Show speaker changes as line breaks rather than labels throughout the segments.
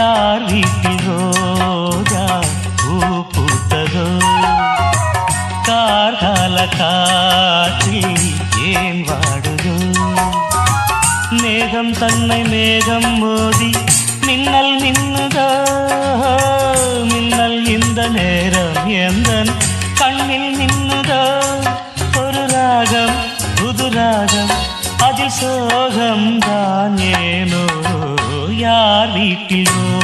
ಯಾರ ರೀತಿಯ ರೋಜಾ ಹೂ ಪೂತದೋ ಕಾರ್ಗಾಲ ಕಾಚಿ ಏನ್ ವಾಡುದು மேகம் தன்னை மேகம் மோதி மின்னல் நின்னுதோ மின்னல் இந்த நேரம் எந்தன் கண்ணில் நின்னுதோ? ஒரு ராகம் புது ராகம் அதில் சோகம் வீட்டில் ரோஜா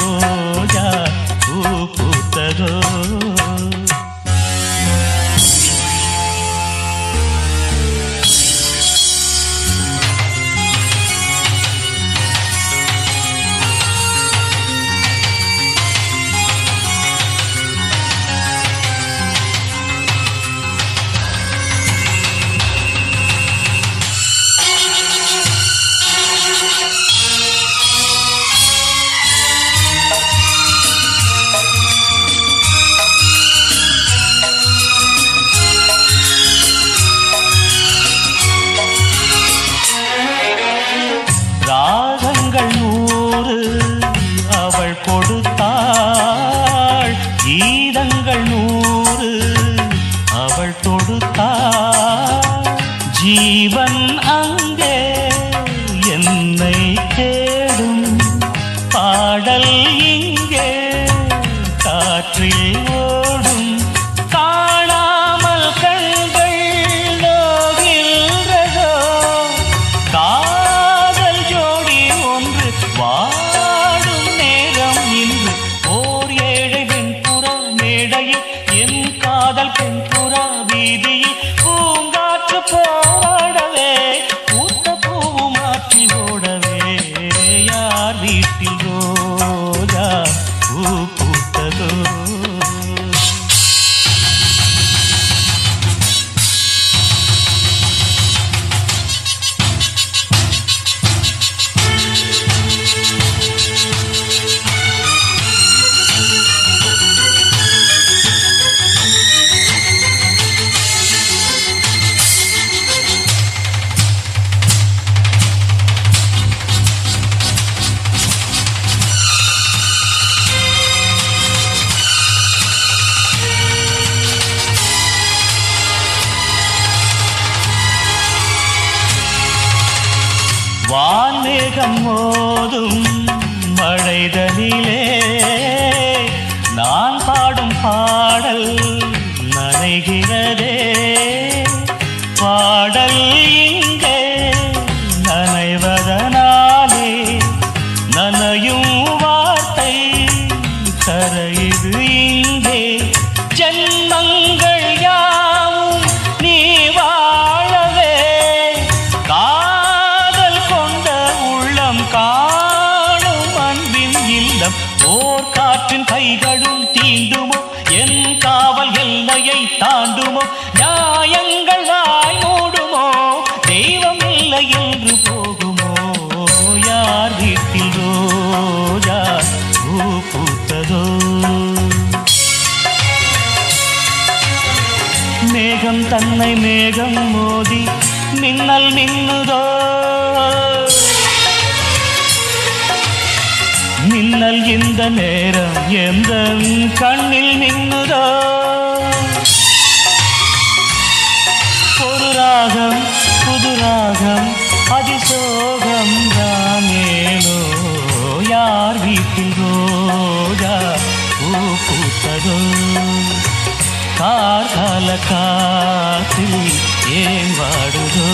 தொடுத்தா ஜீவன் அங்கே என்னை கேடும் பாடல் இங்கே வான்மேகம் மோதும் மழைதனிலே உள்ளம். ஓர் காற்றின் கைகளும் தீண்டுமோ? என் காவல் எல்லையை தாண்டுமோ? நியாயங்கள் வாய் மூடுமோ? தெய்வம் இல்லை என்று போகுமோ? யார் வீட்டில் ரோஜா பூ பூத்ததோ? மேகம் தன்னை மேகம் மோதி மின்னல் மின்னுதோ? இந்த நேரம் எந்த கண்ணில் நின்னுதோ? ஒரு ராகம் புது ராகம் அதிசோகம் தானேனோ யார் வீட்டில் ரோஜா பூ பூத்ததோ? கார்கால காத்தில் ஏன் வாடுதோ?